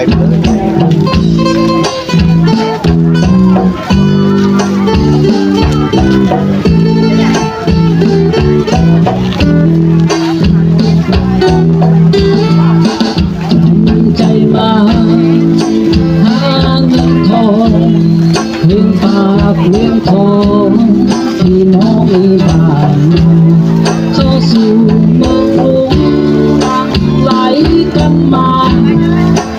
ต็มเลยเลี้ยงทองพี่น้องอีบ้านเข้าสู่เมืองกรุงไหลกันมา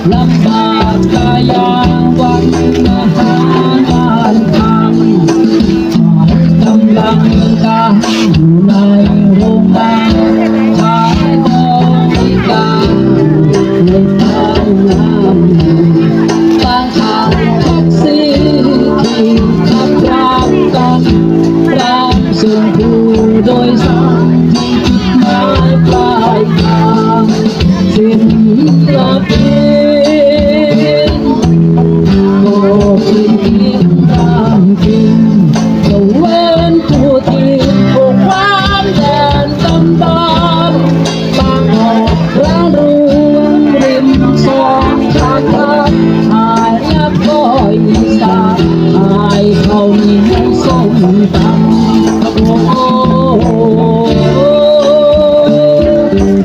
Lambatayang wag nahanaan kami. Mahal lang ka, tunay rumah mình cầu quên thua thiệt cuộc quán tâm tan bàn hồ lá ruộng rìm son khát khát ai nhắc xa ai không hay sông tắm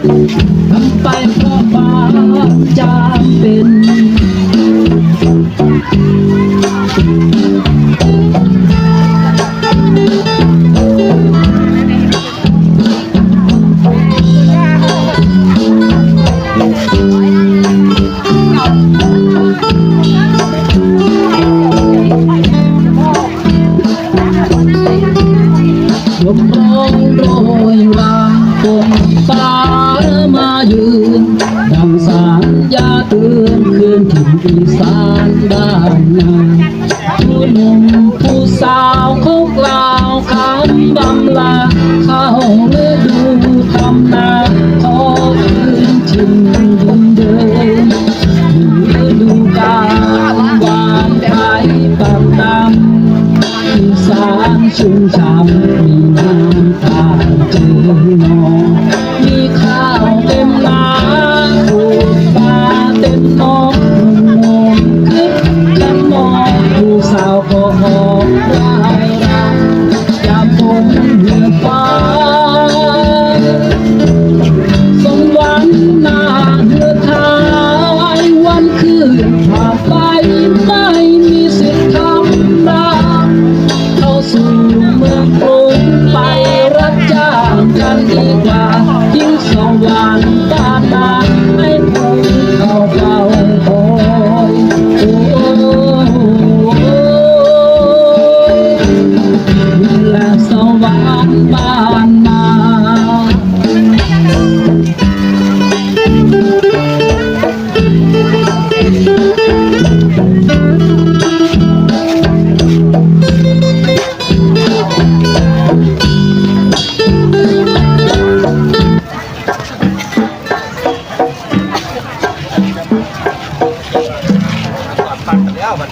Thank you. สามายืนดังสารยาเตือนคืนถึงอีสานบ้านนาผู้หนุ่มผู้สาวเขากล่าวคำบำลาเข้าฤดูทำนาขอคืนชิงบุญเดินฤดูกาลวางไทยปากดำอีสานชุ่มฉ่ำมีน้ำตาเจอหนอง ปักแล้วมัน